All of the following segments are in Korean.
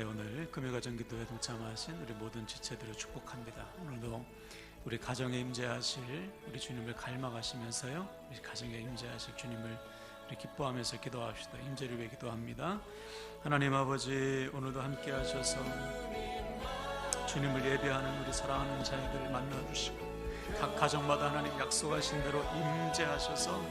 네, 오늘 금요가정 기도에 동참하신 우리 모든 지체들을 축복합니다. 오늘도 우리 가정에 임재하실 우리 주님을 갈망하시면서요. 우리 가정에 임재하실 주님을 우리 기뻐하면서 기도합시다. 임재를 위해 기도합니다. 하나님 아버지 오늘도 함께 하셔서 주님을 예배하는 우리 사랑하는 자녀들을 만나 주시고 각 가정마다 하나님 약속하신 대로 임재하셔서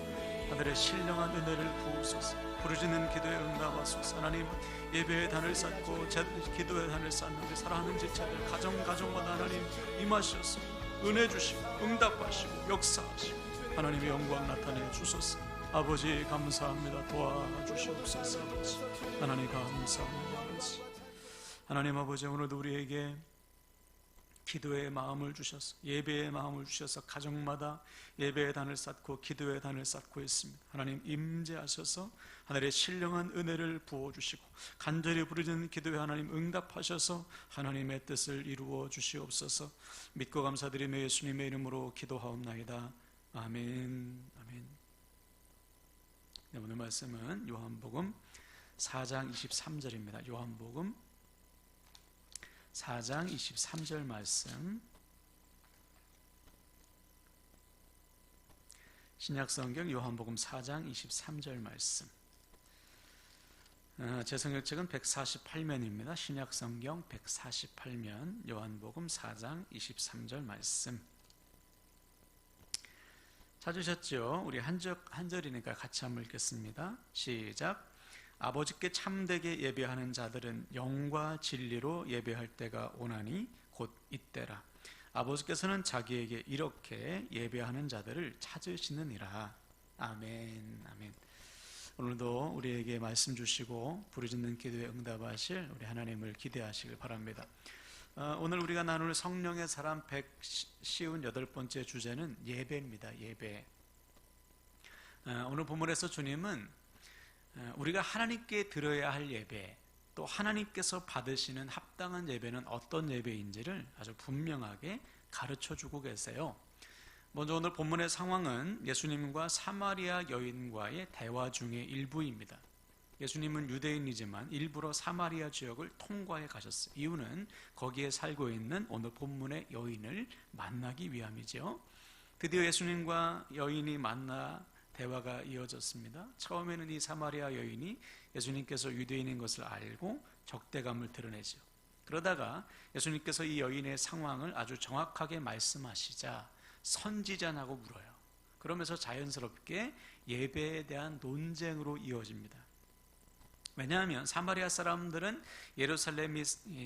하늘의 신령한 은혜를 부으소서 부르짖는 기도에 응답하소서 하나님 예배의 단을 쌓고 제 기도의 단을 쌓는 우리 사랑하는 지체들 가정 가정마다 하나님 임하셔서. 은혜 주시고 응답하시고 역사하시고 하나님의 영광 나타내 주소서. 아버지 감사합니다. 도와주시옵소서. 하나님 감사합니다. 하나님 아버지 오늘도 우리에게 기도의 마음을 주셔서 예배의 마음을 주셔서 가정마다 예배의 단을 쌓고 기도의 단을 쌓고 있습니다. 하나님 임재하셔서 하늘의 신령한 은혜를 부어 주시고 간절히 부르짖는 기도에 하나님 응답하셔서 하나님의 뜻을 이루어 주시옵소서. 믿고 감사드리며 예수님의 이름으로 기도하옵나이다. 아멘. 아멘. 네, 오늘 말씀은 요한복음 4장 23절입니다. 요한복음 4장 23절 말씀 신약성경 요한복음 4장 23절 말씀 어, 제 성경책은 148면입니다. 신약성경 148면 요한복음 4장 23절 말씀 찾으셨죠? 우리 한절, 한절이니까 같이 한번 읽겠습니다. 시작 아버지께 참되게 예배하는 자들은 영과 진리로 예배할 때가 오나니 곧 이때라. 아버지께서는 자기에게 이렇게 예배하는 자들을 찾으시느니라. 아멘. 아멘. 오늘도 우리에게 말씀 주시고 부르짖는 기도에 응답하실 우리 하나님을 기대하시길 바랍니다. 어, 오늘 우리가 나눌 성령의 사람 158번째 주제는 예배입니다. 예배. 어, 오늘 본문에서 주님은 우리가 하나님께 드려야 할 예배, 또 하나님께서 받으시는 합당한 예배는 어떤 예배인지를 아주 분명하게 가르쳐 주고 계세요. 먼저 오늘 본문의 상황은 예수님과 사마리아 여인과의 대화 중의 일부입니다. 예수님은 유대인이지만 일부러 사마리아 지역을 통과해 가셨어요. 이유는 거기에 살고 있는 오늘 본문의 여인을 만나기 위함이죠. 드디어 예수님과 여인이 만나 대화가 이어졌습니다. 처음에는 이 사마리아 여인이 예수님께서 유대인인 것을 알고 적대감을 드러내죠. 그러다가 예수님께서 이 여인의 상황을 아주 정확하게 말씀하시자 선지자냐고 물어요. 그러면서 자연스럽게 예배에 대한 논쟁으로 이어집니다. 왜냐하면 사마리아 사람들은 예루살렘이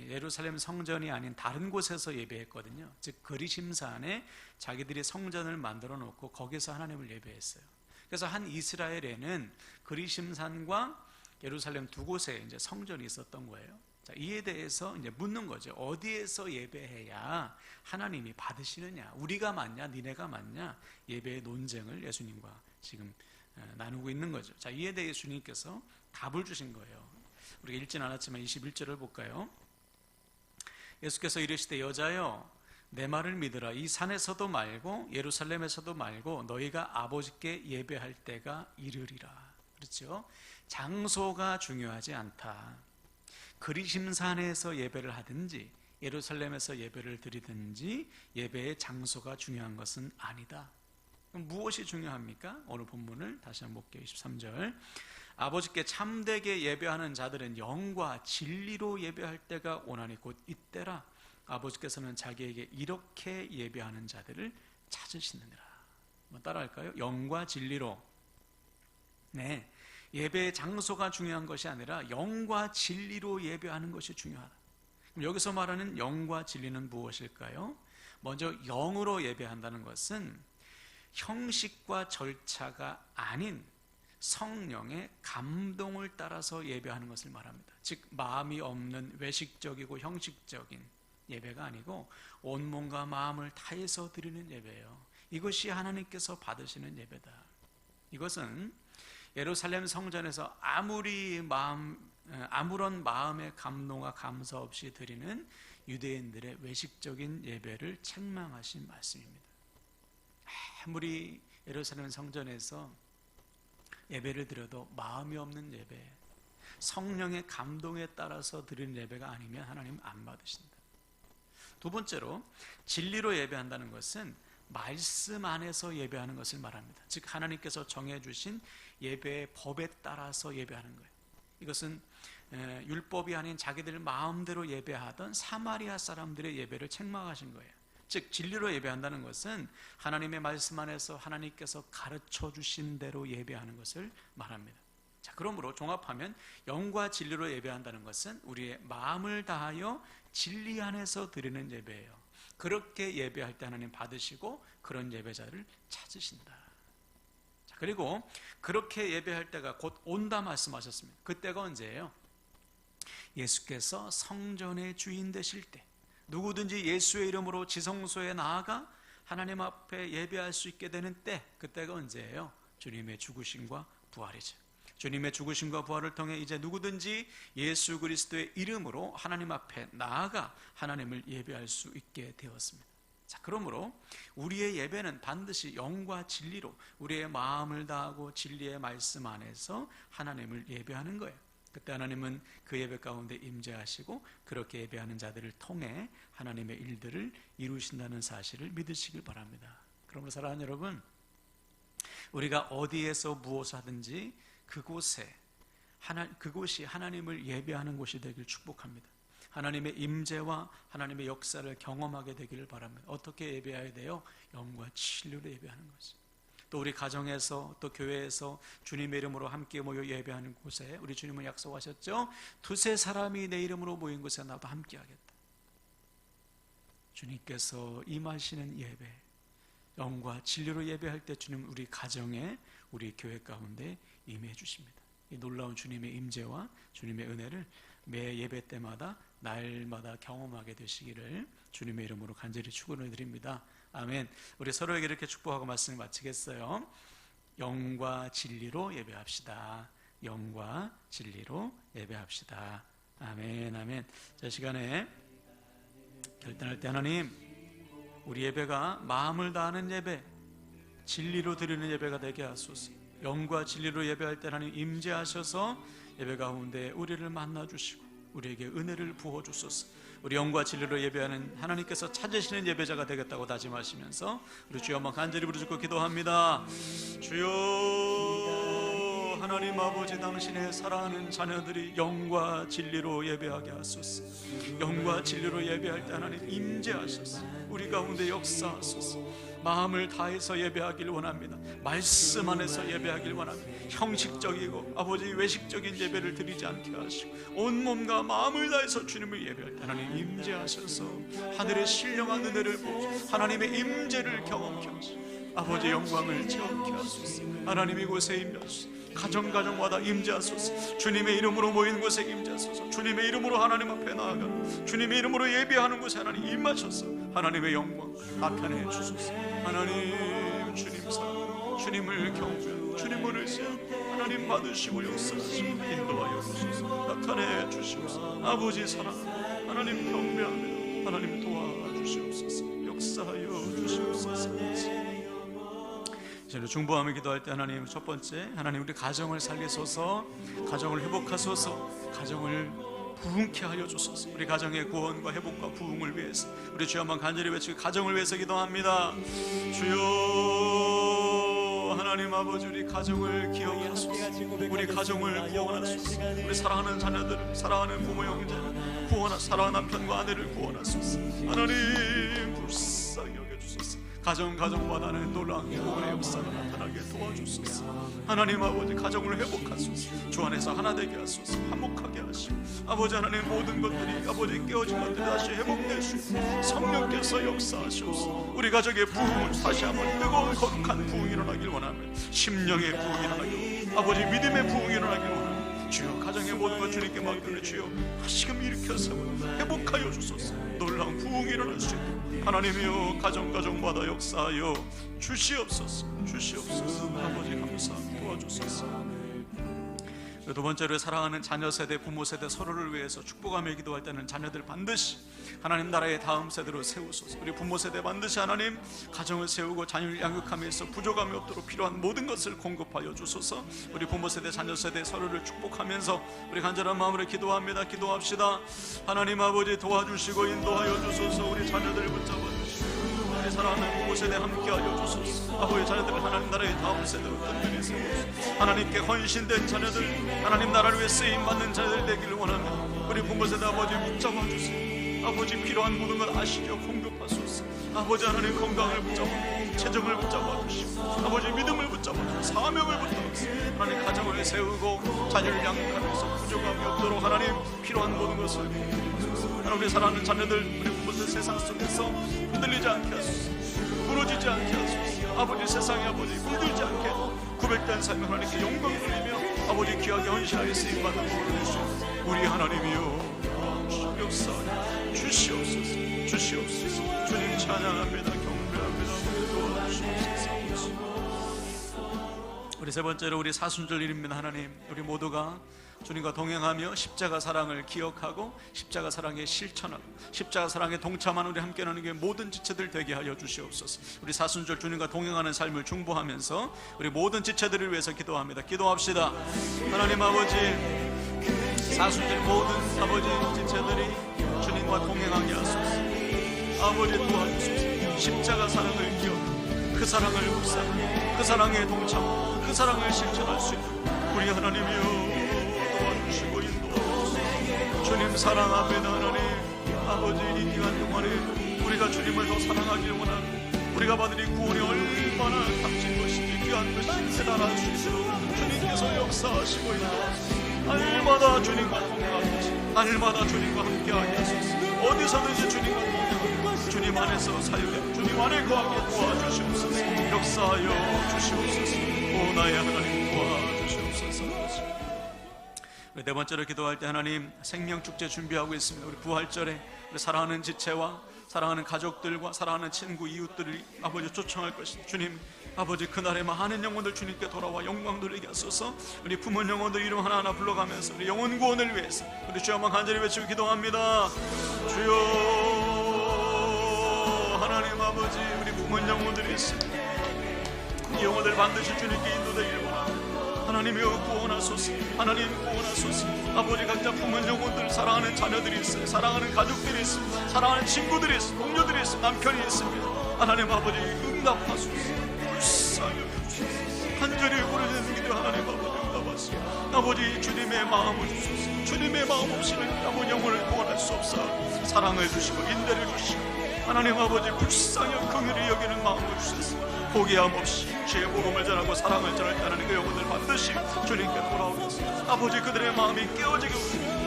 예루살렘 성전이 아닌 다른 곳에서 예배했거든요. 즉 그리심산에 자기들이 성전을 만들어 놓고 거기서 하나님을 예배했어요. 그래서 한 이스라엘에는 그리심산과 예루살렘 두 곳에 이제 성전이 있었던 거예요. 자, 이에 대해서 이제 묻는 거죠. 어디에서 예배해야 하나님이 받으시느냐? 우리가 맞냐? 니네가 맞냐? 예배의 논쟁을 예수님과 지금 어, 나누고 있는 거죠. 자, 이에 대해 예수님께서 답을 주신 거예요. 우리가 읽진 않았지만 21절을 볼까요? 예수께서 이르시되 여자여 내 말을 믿으라. 이 산에서도 말고 예루살렘에서도 말고 너희가 아버지께 예배할 때가 이르리라. 그렇죠? 장소가 중요하지 않다. 그리심산에서 예배를 하든지 예루살렘에서 예배를 드리든지 예배의 장소가 중요한 것은 아니다. 무엇이 중요합니까? 오늘 본문을 다시 한번 볼게요. 23절. 아버지께 참되게 예배하는 자들은 영과 진리로 예배할 때가 오나니 곧 이때라. 아버지께서는 자기에게 이렇게 예배하는 자들을 찾으시느니라. 뭐 따라할까요? 영과 진리로. 네. 예배의 장소가 중요한 것이 아니라 영과 진리로 예배하는 것이 중요하다. 여기서 말하는 영과 진리는 무엇일까요? 먼저 영으로 예배한다는 것은 형식과 절차가 아닌 성령의 감동을 따라서 예배하는 것을 말합니다. 즉 마음이 없는 외식적이고 형식적인 예배가 아니고 온 몸과 마음을 다해서 드리는 예배예요. 이것이 하나님께서 받으시는 예배다. 이것은 예루살렘 성전에서 아무리 마음 아무런 마음의 감동과 감사 없이 드리는 유대인들의 외식적인 예배를 책망하신 말씀입니다. 아무리 예루살렘 성전에서 예배를 드려도 마음이 없는 예배, 성령의 감동에 따라서 드리는 예배가 아니면 하나님 안 받으신다. 두 번째로 진리로 예배한다는 것은 말씀 안에서 예배하는 것을 말합니다. 즉 하나님께서 정해 주신 예배의 법에 따라서 예배하는 거예요. 이것은 율법이 아닌 자기들 마음대로 예배하던 사마리아 사람들의 예배를 책망하신 거예요. 즉 진리로 예배한다는 것은 하나님의 말씀 안에서 하나님께서 가르쳐 주신 대로 예배하는 것을 말합니다. 자, 그러므로 종합하면 영과 진리로 예배한다는 것은 우리의 마음을 다하여 진리 안에서 드리는 예배예요. 그렇게 예배할 때 하나님 받으시고 그런 예배자를 찾으신다. 자, 그리고 그렇게 예배할 때가 곧 온다 말씀하셨습니다. 그때가 언제예요? 예수께서 성전의 주인 되실 때 누구든지 예수의 이름으로 지성소에 나아가 하나님 앞에 예배할 수 있게 되는 때 그때가 언제예요? 주님의 죽으심과 부활이죠. 주님의 죽으심과 부활을 통해 이제 누구든지 예수 그리스도의 이름으로 하나님 앞에 나아가 하나님을 예배할 수 있게 되었습니다. 자, 그러므로 우리의 예배는 반드시 영과 진리로 우리의 마음을 다하고 진리의 말씀 안에서 하나님을 예배하는 거예요. 그때 하나님은 그 예배 가운데 임재하시고 그렇게 예배하는 자들을 통해 하나님의 일들을 이루신다는 사실을 믿으시길 바랍니다. 그러므로 사랑하는 여러분, 우리가 어디에서 무엇을 하든지 그곳에 하나, 그곳이 하나님을 예배하는 곳이 되길 축복합니다. 하나님의 임재와 하나님의 역사를 경험하게 되기를 바랍니다. 어떻게 예배해야 돼요? 영과 진리로 예배하는 거죠. 또 우리 가정에서 또 교회에서 주님의 이름으로 함께 모여 예배하는 곳에 우리 주님은 약속하셨죠. 두세 사람이 내 이름으로 모인 곳에 나도 함께 하겠다. 주님께서 임하시는 예배, 영과 진리로 예배할 때 주님 우리 가정에 우리 교회 가운데 임해 주십니다. 이 놀라운 주님의 임재와 주님의 은혜를 매 예배 때마다 날마다 경험하게 되시기를 주님의 이름으로 간절히 축원을 드립니다. 아멘. 우리 서로에게 이렇게 축복하고 말씀을 마치겠어요. 영과 진리로 예배합시다. 영과 진리로 예배합시다. 아멘, 아멘. 자, 시간에 결단할 때 하나님, 우리 예배가 마음을 다하는 예배, 진리로 드리는 예배가 되게 하소서. 영과 진리로 예배할 때 하나님 임재하셔서 예배 가운데 우리를 만나 주시고 우리에게 은혜를 부어 주소서. 우리 영과 진리로 예배하는 하나님께서 찾으시는 예배자가 되겠다고 다짐하시면서 우리 주여 한번 간절히 부르짖고 기도합니다. 주여 하나님 아버지 당신의 사랑하는 자녀들이 영과 진리로 예배하게 하소서. 영과 진리로 예배할 때 하나님 임재하소서. 우리 가운데 역사하소서. 마음을 다해서 예배하길 원합니다. 말씀 안에서 예배하길 원합니다. 형식적이고 아버지 외식적인 예배를 드리지 않게 하시고 온 몸과 마음을 다해서 주님을 예배할 때 하나님 임재하셔서 하늘의 신령한 은혜를 보고 하나님의 임재를 경험케 하시고 아버지 영광을 체험케 하소서. 하나님 이곳에 임하소서. 가정 가정마다 임재하소서. 주님의 이름으로 모인 곳에 임재하소서. 주님의 이름으로 하나님 앞에 나아가 주님의 이름으로 예배하는 곳에 하나님 임하셔서 하나님의 영광 나타내 주소서. 하나님 주님 사랑 주님을 경외 주님을 의지하 하나님 받으시고 역사하시고 인도하여 주소서. 나타내 주시옵소서. 아버지 사랑 하나님 경배합니다. 하나님 도와주시옵소서. 역사하여 주시옵소서. 저는 중보하며 기도할 때 하나님 첫 번째 하나님 우리 가정을 살리소서 가정을 회복하소서 가정을 부흥케 하여 주소서. 우리 가정의 구원과 회복과 부흥을 위해서 우리 주여 한번 간절히 외치고 가정을 위해서 기도합니다. 주여 하나님 아버지 우리 가정을 기억하소서. 우리 가정을 구원하소서. 우리 사랑하는 자녀들 사랑하는 부모 형제 구원하 사랑하는 남편과 아내를 구원하소서. 하나님 여겨주소서 가정 가정마다 는 놀라운 구원의 역사가 나타나게 도와주소서. 하나님 아버지 가정을 회복하소서. 주 안에서 하나 되게 하소서. 화목하게 하시고. 아버지 하나님 모든 것들이 아버지 깨어진 것들이 다시 회복되시고 성령께서 역사하시옵소서. 우리 가족의 부흥을 다시 한번 뜨거운 거룩한 부흥이 일어나길 원하며 심령의 부흥이 일어나길. 아버지 믿음의 부흥이 일어나길 원하며 주여 가정의 모든 것 주님께 맡기는 주여 다시금 일으켜서 회복하여 주소서. 놀라운 부흥이 일어날 수 있도록 하나님이여 가정 가정마다 역사하여 주시옵소서. 주시옵소서. 아버지 감사 도와주소서 두 번째로 사랑하는 자녀 세대, 부모 세대 서로를 위해서 축복하며 기도할 때는 자녀들 반드시 하나님 나라의 다음 세대로 세우소서. 우리 부모 세대 반드시 하나님 가정을 세우고 자녀를 양육하면서 부족함이 없도록 필요한 모든 것을 공급하여 주소서. 우리 부모 세대, 자녀 세대 서로를 축복하면서 우리 간절한 마음으로 기도합니다. 기도합시다. 하나님 아버지 도와주시고 인도하여 주소서. 우리 자녀들 붙잡아 사랑하는 부모 세대 함께 하여 주소서. 아버지 자녀들 하나님 나라의 다음 세대로 든든히 세우소서. 하나님께 헌신된 자녀들, 하나님 나라를 위해 쓰임 받는 자녀들 되기를 원합니다. 우리 세대 아버지 붙잡아 주세요. 아버지 필요한 모든 걸 아시죠? 공급하소서. 아버지 하나님 건강을 붙잡아 체정을 붙잡아 주시고 아버지 믿음을 붙잡아 주시고 사명을 붙잡아 주시고 하나님 가정을 세우고 자녀를 양육하면서 부족함이 없도록 하나님 필요한 모든 것을 공급하소서. 하나님 우리 사랑하는 자녀들 우리 부모들 세상 속에서 흔들리지 않게 하소서. 무너지지 않게 하소서. 아버지 세상에 아버지 물들지 않게 구백된 삶을 하나님께 영광 돌리며 아버지 귀하게 헌신하여 복을 주시옵소서. 우리 하나님이여 역사 주시옵소서 주시옵소서 주님 찬양합니다 우리 세 번째로 우리 사순절 일입니다 하나님 우리 모두가 주님과 동행하며 십자가 사랑을 기억하고 십자가 사랑에 실천하고 십자가 사랑에 동참하는 우리 함께 하는 게 모든 지체들 되게 하여 주시옵소서. 우리 사순절 주님과 동행하는 삶을 중보하면서 우리 모든 지체들을 위해서 기도합니다. 기도합시다. 하나님 아버지 사순절 모든 아버지 지체들이 주님과 동행하게 하소서. 아버지 도와주소서. 십자가 사랑을 기억, 그 사랑을 묵상, 그 사랑에 동참, 그 사랑을 실천할 수 있도록 우리 하나님이여 도와주시고 인도하소서. 주님 사랑합니다 하나님. 아버지 이 기간 동안에 우리가 주님을 더 사랑하길 원하고 우리가 받은 이 구원이 얼마나 값진 것인지 귀한 것인지 깨달을 수 있도록 주님께서 역사하시고 인도하소서. 날마다 주님과 동행하소서 날마다 주님과 함께하게 하소서 어디서든지 주님과 동행하고 주님 안에서 사역해 주님 안에 거하게 도와주시옵소서 역사하여 주시옵소서. 오 나의 하나님 도와주시옵소서. 우리 네 번째로 기도할 때 하나님 생명 축제 준비하고 있습니다. 우리 부활절에 우리 사랑하는 지체와 사랑하는 가족들과 사랑하는 친구 이웃들을 아버지 초청할 것입니다. 주님 아버지 그날에 많은 영혼들 주님께 돌아와 영광 돌리게 하소서. 우리 품은 영혼들 이름 하나하나 불러가면서 우리 영혼 구원을 위해서 우리 주여 한번 간절히 외치고 기도합니다. 주여 품은 영혼들이 있습니다. 이 영혼들 반드시 주님께 인도되기를 원합니다. 하나님이여 구원하소서 하나님 구원하소서. 아버지 각자 품은 영혼들 사랑하는 자녀들이 있어요 사랑하는 가족들이 있습니다. 사랑하는 친구들이 있습니다. 동료들이 있습니다. 남편이 있습니다. 하나님 아버지 응답하소서. 불쌍히 여겨주소서. 간절히 부르짖는 기도 하나님 아버지 아버지 주님의 마음을 주소서. 주님의 마음 없이는 아버지 영혼을 구원할 수 없사 사랑을 주시고 인대를 주시고 하나님 아버지 불쌍히 긍휼히 여기는 마음을 주소서 포기함 없이 주의 복음을 전하고 사랑을 전할 때 하나님 그 영혼들 반드시 주님께 돌아오게 하소서 아버지 그들의 마음이 깨어지게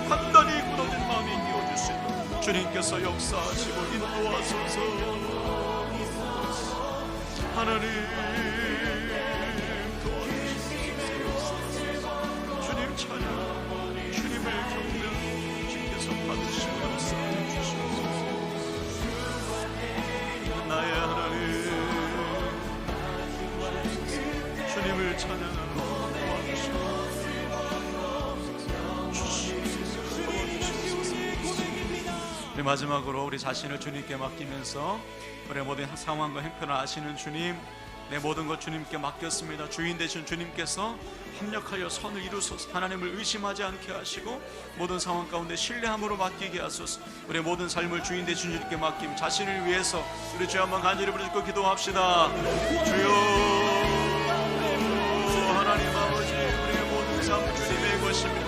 단단히 굳어진 마음이 깨어질 수 있도록 주님께서 역사하시고 인도하소서. 하나님 마지막으로 우리 자신을 주님께 맡기면서 우리 모든 상황과 형편을 아시는 주님 내 모든 것 주님께 맡겼습니다. 주인 되신 주님께서 합력하여 선을 이루소서. 하나님을 의심하지 않게 하시고 모든 상황 가운데 신뢰함으로 맡기게 하소서. 우리 모든 삶을 주인 되신 주님께 맡김 자신을 위해서 우리 주여 한번 간절히 부르짖고 기도합시다. 주여 하나님 아버지 우리의 모든 삶 주님의 것입니다.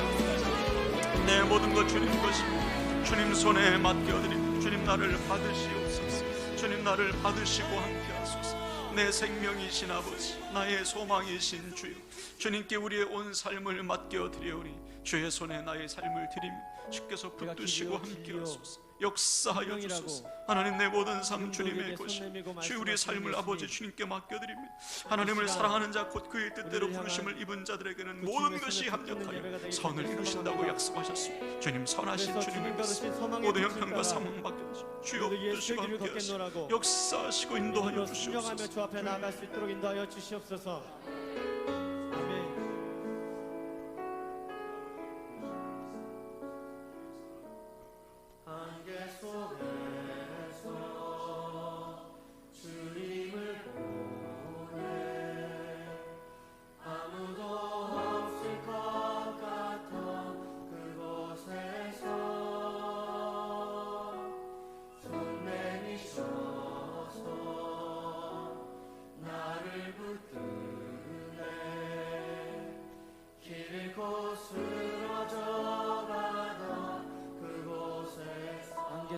내 모든 것 주님 것입니다 주님 손에 맡겨드립니다 주님 나를 받으시옵소서. 주님 나를 받으시고 함께 하소서. 내 생명이신 아버지 나의 소망이신 주여 주님께 우리의 온 삶을 맡겨드리오니 주의 손에 나의 삶을 드리며 주께서 붙드시고 함께 하소서. 역사하여 주소서. 하나님 내 모든 삶 주님의 것입니다 주 우리의 삶을 아버지 주님께 맡겨드립니다. 하나님을 사랑하는 자 곧 그의 뜻대로 부르심을 입은 자들에게는 모든 것이 합력하여 선을 이루신다고 약속하셨습니다. 주님 선하신 주님을 믿습니다 모든 형편과 상황 맡겨주시고 주여 붙드시고 함께 하시고 역사하시고 인도하여 주시옵소서. 주 앞에 나아갈 수 있도록 인도하여 주시옵소서.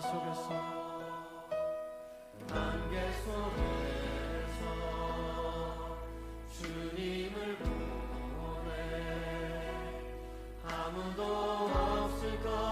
안개 속에서 안개 속에서 주님을 보내 아무도 없을 것